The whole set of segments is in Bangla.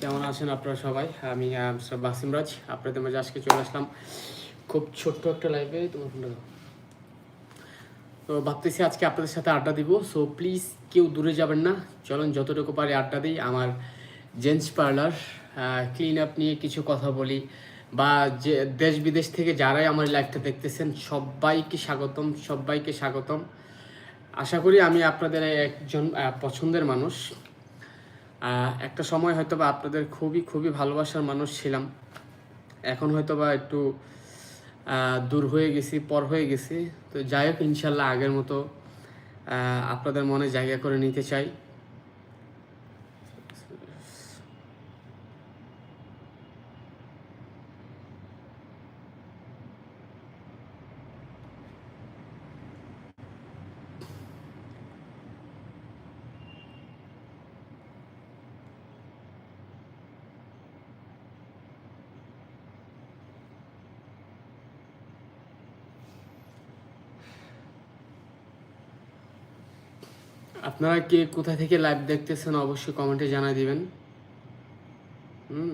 কেমন আছেন আপনারা সবাই? আমি বাসিম রাজ। আপনাদের মাঝে আজকে চলে আসলাম খুব ছোট্ট একটা লাইভে তোমার ফোনটা। তো ভাবতেছি আজকে আপনাদের সাথে আড্ডা দিব। সো প্লিজ কেউ দূরে যাবেন না। চলুন, যতটুকু পারি আড্ডা দিই। আমার জেন্টস পার্লার ক্লিন আপ নিয়ে কিছু কথা বলি। বা যে দেশ বিদেশ থেকে যারাই আমার লাইভটা দেখতেছেন, সবাইকে স্বাগতম সবাইকে স্বাগতম। আশা করি আমি আপনাদের একজন পছন্দের মানুষ। একটা সময় হয়তো বা আপনাদের খুবই খুবই ভালোবাসার মানুষ ছিলাম। এখন হয়তো বা একটু দূর হয়ে গেছি, পর হয়ে গেছি। তো যাই হোক, ইনশাল্লাহ আগের মতো আপনাদের মনে জায়গা করে নিতে চাই। আপনারা কে কোথা থেকে লাইভ দেখতেছেন অবশ্যই কমেন্টে জানাই দিবেন। হুম?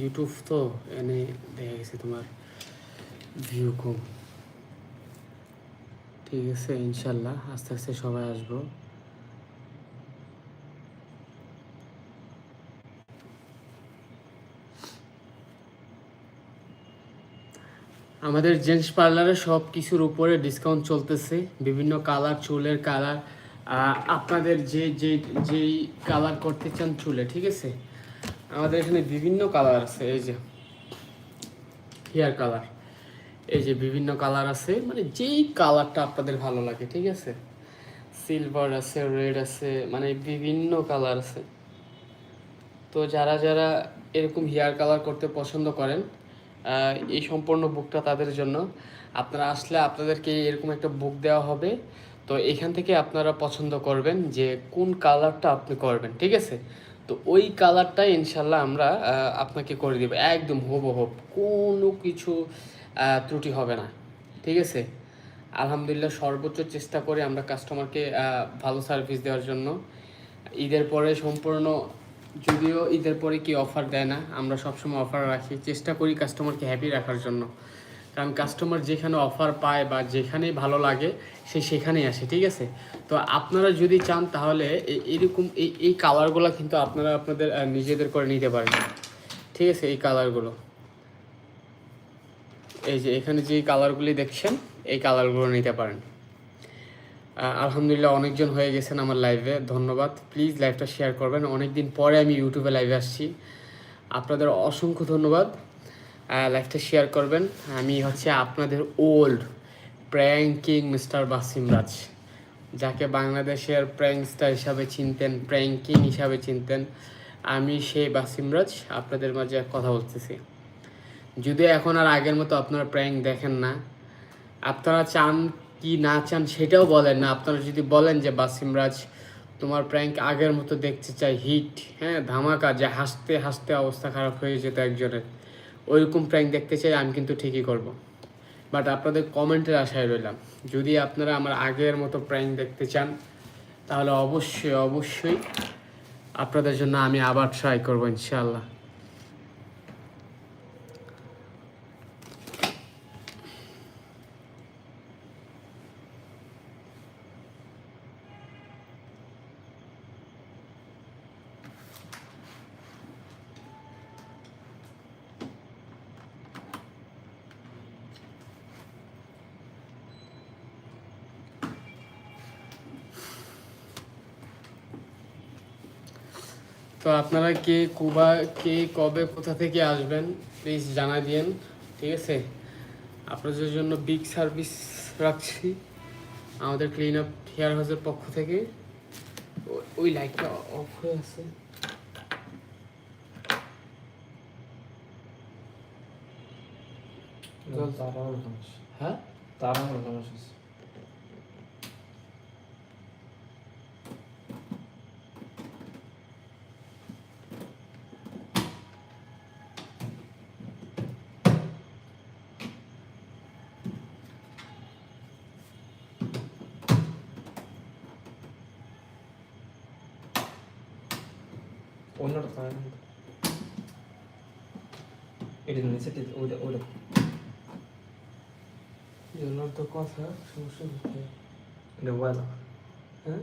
ইউটিউব তো এনে দেখা গেছে তোমার ভিউ কম। ঠিক আছে, ইনশাল্লাহ আস্তে আস্তে সবাই আসব। আমাদের জেন্টস পার্লারে সব কিছুর উপরে ডিসকাউন্ট চলতেছে। বিভিন্ন কালার চুলের কালার আপনাদের যে যে, যেই কালার করতে চান চুলে, ঠিক আছে? আমাদের এখানে বিভিন্ন কালার আছে, এই যে হেয়ার কালার। এই যে বিভিন্ন কালার আছে মানে যেই কালারটা আপনাদের ভালো লাগে, ঠিক আছে? সিলভার আছে, রেড আছে মানে বিভিন্ন কালার আছে। তো যারা যারা এরকম হেয়ার কালার করতে পছন্দ করেন এই সম্পূর্ণ বুকটা তাদের জন্য। আপনারা আসলে আপনাদেরকে এরকম একটা বুক দেওয়া হবে। তো এখান থেকে আপনারা পছন্দ করবেন যে কোন কালারটা আপনি করবেন, ঠিক আছে? তো ওই কালারটাই ইনশাল্লাহ আমরা আপনাকে করে দেবো। একদম হুবহুব কোনো কিছু ত্রুটি হবে না। ঠিক আছে? আলহামদুলিল্লাহ সর্বোচ্চ চেষ্টা করে আমরা কাস্টমারকে ভালো সার্ভিস দেওয়ার জন্য। ঈদের পরে সম্পূর্ণ, যদিও ঈদের পরে কি অফার দেয় না, আমরা সবসময় অফার রাখি। চেষ্টা করি কাস্টমারকে হ্যাপি রাখার জন্য। কারণ কাস্টমার যেখানে অফার পায় বা যেখানেই ভালো লাগে, সে সেখানেই আসে, ঠিক আছে? তো আপনারা যদি চান তাহলে এরকম এই এই কালারগুলো কিন্তু আপনারা আপনাদের নিজেদের করে নিতে পারেন। ঠিক আছে? এই কালারগুলো এই যে এখানে যে কালারগুলি দেখছেন, এই কালারগুলো নিতে পারেন। আলহামদুলিল্লাহ অনেকজন হয়ে গেছেন আমার লাইভে ধন্যবাদ। প্লিজ লাইভটা শেয়ার করবেন। অনেক দিন পরে আমি ইউটিউবে লাইভে আসছি। আপনাদের অসংখ্য ধন্যবাদ। লাইভটা শেয়ার করবেন। আমি হচ্ছে আপনাদের old pranking mister Basim Raj যাকে বাংলাদেশের প্র্যাঙ্কস্টার হিসাবে চিনতেন প্র্যাঙ্কিং হিসাবে চিনতেন। আমি সেই বাসিম রাজ আপনাদের মাঝে কথা বলতেছি। যদি এখন আর আগের মতো আপনারা প্র্যাঙ্ক দেখেন না, আপনারা চান কি না চান সেটাও বলেন না। আপনারা যদি বলেন যে বাসিম রাজ তোমার প্র্যাঙ্ক আগের মতো দেখতে চাই। হিট হ্যাঁ ধামাকা, যে হাসতে হাসতে অবস্থা খারাপ হয়ে যেত একজনের। ওইরকম প্র্যাঙ্ক দেখতে চাই, আমি কিন্তু ঠিকই করব। বাট আপনাদের কমেন্টের আশায় রইলাম। যদি আপনারা আমার আগের মতো প্র্যাঙ্ক দেখতে চান, তাহলে অবশ্যই অবশ্যই আপনাদের জন্য আমি আবার ট্রাই করব, ইনশাআল্লাহ। তো আপনারা কে কুবা কে কবে কোথা থেকে আসবেন প্লিজ জানা দিয়েন ঠিক আছে? আপনাদের জন্য বিগ সার্ভিস রাখছি আমাদের ক্লিন আপ হেয়ার হাউসের পক্ষ থেকে। ওই লাইটটা অফ হয়ে আছে। হ্যাঁ? তার সমস্যা অন্যটা তার এটা নিচে ওইটা ওইটা। জন্য তো কথা সমস্যা হচ্ছে এটা মোবাইল হ্যাঁ?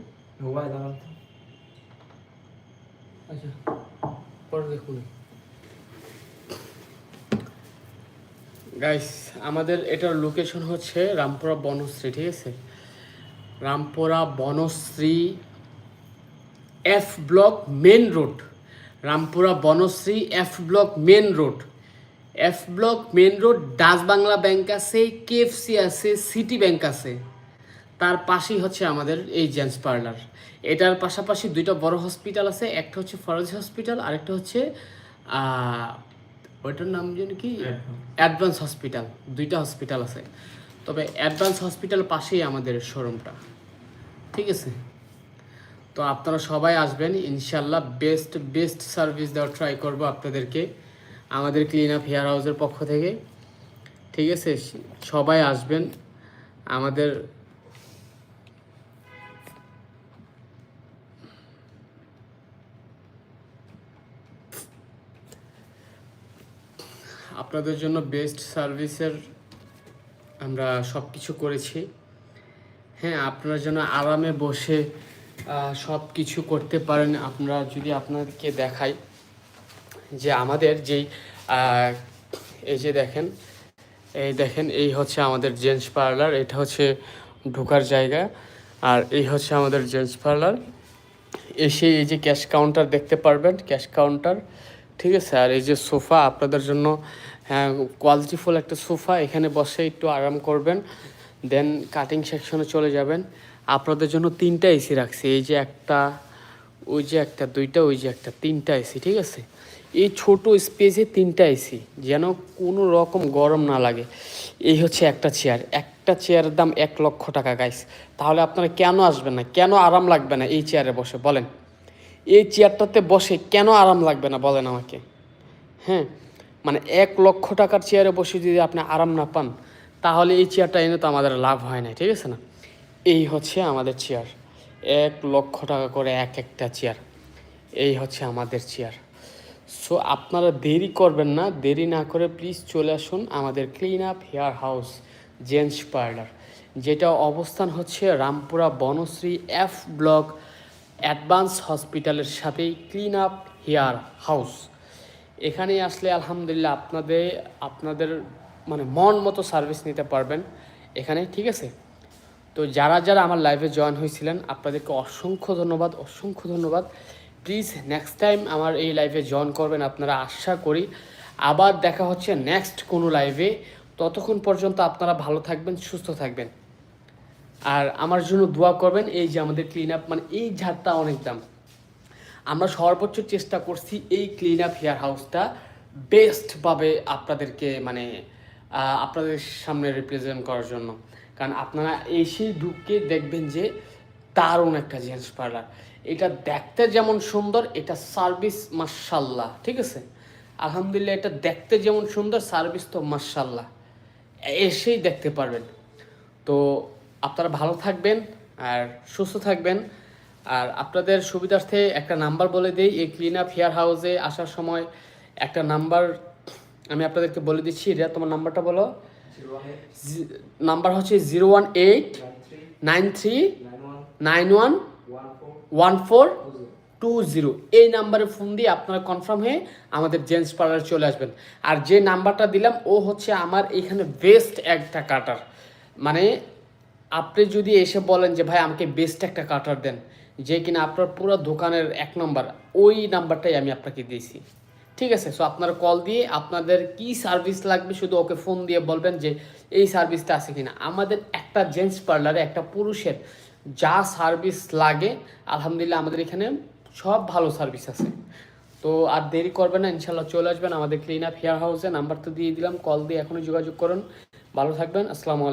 আচ্ছা পরে দেখুন। গাইস আমাদের এটার লোকেশন হচ্ছে রামপুরা বনশ্রী ঠিক আছে? Rampura Banasree F block main road Rampura Banasree F block main road F block main road Dutch Bangla bank আছে কেএফসি আছে সিটি ব্যাংক আছে। তার পাশেই হচ্ছে আমাদের এই জেন্টস পার্লার এটার পাশাপাশি দুইটা বড় হসপিটাল আছে একটা হচ্ছে ফরেজ হসপিটাল আরেকটা হচ্ছে ওইটার নাম যেন কি? অ্যাডভান্স হসপিটাল দুইটা হসপিটাল আছে। তবে অ্যাডভান্স হসপিটাল পাশেই আমাদের শোরুমটা ঠিক আছে? তো আপনারা সবাই আসবেন, ইনশাল্লাহ বেস্ট বেস্ট সার্ভিস দেওয়ার ট্রাই করব আপনাদেরকে, আমাদের ক্লিন আপ হেয়ার হাউসের পক্ষ থেকে, ঠিক আছে? সবাই আসবেন, আমাদের আপনাদের জন্য বেস্ট সার্ভিসের আমরা সব কিছু করেছি। হ্যাঁ আপনারা যেন আরামে বসে সব কিছু করতে পারেন। আপনারা যদি আপনাদেরকে দেখাই যে আমাদের যেই এই যে দেখেন, এই দেখেন, এই হচ্ছে আমাদের জেন্টস পার্লার, এটা হচ্ছে ঢোকার জায়গা। আর এই হচ্ছে আমাদের জেন্টস পার্লার। এসে এই যে ক্যাশ কাউন্টার দেখতে পারবেন, ক্যাশ কাউন্টার, ঠিক আছে? আর এই যে সোফা, আপনাদের জন্য হ্যাঁ কোয়ালিটিফুল একটা সোফা। এখানে বসে একটু আরাম করবেন, দেন কাটিং সেকশনে চলে যাবেন। আপনাদের জন্য তিনটা এসি রাখছি। এই যে একটা, ওই যে একটা, দুইটা, ওই যে একটা, তিনটা এসি, ঠিক আছে? এই ছোট স্পেসে তিনটা এসি, যেন কোনো রকম গরম না লাগে। এই হচ্ছে একটা চেয়ার একটা চেয়ারের দাম এক লক্ষ টাকা গাইস তাহলে আপনারা কেন আসবেন না? কেন আরাম লাগবে না এই চেয়ারে বসে? বলেন। এই চেয়ারটাতে বসে কেন আরাম লাগবে না? বলেন আমাকে। হ্যাঁ? মানে এক লক্ষ টাকার চেয়ারে বসে যদি আপনি আরাম না পান, তাহলে এই চেয়ারটা এনে তো আমাদের লাভ হয় না, ঠিক আছে না? এই হচ্ছে আমাদের চেয়ার এক লক্ষ টাকা করে এক একটা চেয়ার এই হচ্ছে আমাদের চেয়ার সো আপনারা দেরি করবেন না। দেরি না করে প্লিজ চলে আসুন আমাদের clean up hair house gents parlour যেটা অবস্থান হচ্ছে Rampura Banasree F block advance হসপিটালের সাথেই ক্লিন আপ হেয়ার হাউস এখানে আসলে আলহামদুলিল্লাহ আপনাদের আপনাদের মানে মন মতো সার্ভিস নিতে পারবেন। এখানে ঠিক আছে? তো যারা যারা আমার লাইভে জয়েন হয়েছিলেন, আপনাদেরকে অসংখ্য ধন্যবাদ অসংখ্য ধন্যবাদ। প্লিজ নেক্সট টাইম আমার এই লাইভে জয়েন করবেন, আপনারা আশা করি। আবার দেখা হচ্ছে নেক্সট কোনো লাইভে ততক্ষণ পর্যন্ত আপনারা ভালো থাকবেন, সুস্থ থাকবেন। আর আমার জন্য দোয়া করবেন, এই যে আমাদের ক্লিন আপ মানে এই ঝাড়টা অনেক দাম। আমরা সর্বোচ্চ চেষ্টা করছি এই ক্লিন আপ হেয়ার হাউসটা বেস্টভাবে আপনাদেরকে মানে আপনাদের সামনে রিপ্রেজেন্ট করার জন্য। কারণ আপনারা এসেই ঢুকে দেখবেন যে দারুণ একটা জেন্টস পার্লার। এটা দেখতে যেমন সুন্দর, এটা সার্ভিস মার্শাল্লাহ ঠিক আছে? আলহামদুলিল্লাহ, এটা দেখতে যেমন সুন্দর, সার্ভিস তো মার্শাল্লাহ এসেই দেখতে পারবেন। তো আপনারা ভালো থাকবেন আর সুস্থ থাকবেন। আর আপনাদের সুবিধার্থে একটা নাম্বার বলে দিই, এই ক্লিন আপ হেয়ার হাউসে আসার সময় একটা নাম্বার আমি আপনাদেরকে বলে দিচ্ছি। রিয়া তোমার নাম্বারটা বলো। নাম্বার হচ্ছে zero one eight nine three nine one one four two zero. এই নাম্বারে ফোন দিয়ে আপনারা কনফার্ম হয়ে আমাদের জেন্টস পার্লারে চলে আসবেন। আর যে নাম্বারটা দিলাম, ও হচ্ছে আমার এখানে বেস্ট একটা কাটার। মানে আপনি যদি এসে বলেন যে, ভাই, আমাকে বেস্ট একটা কাটার দেন। যে কিনা আপনার পুরো দোকানের এক নম্বর, ওই নাম্বারটাই আমি আপনাকে দিয়েছি। ঠিক আছে সো আপনারা কল দিয়ে আপনাদের কি সার্ভিস লাগবে শুধু ওকে ফোন দিয়ে বলবেন যে এই সার্ভিসটা আছে কিনা। আমাদের একটা জেন্টস পার্লারে একটা পুরুষের যা সার্ভিস লাগে, আলহামদুলিল্লাহ আমাদের এখানে সব ভালো সার্ভিস আছে। তো আর দেরি করবেন না ইনশাল্লাহ চলে আসবেন আমাদের ক্লিন আপ হেয়ার হাউসে নাম্বার তো দিয়ে দিলাম কল দিয়ে এখনই যোগাযোগ করুন। ভালো থাকবেন, আসসালামু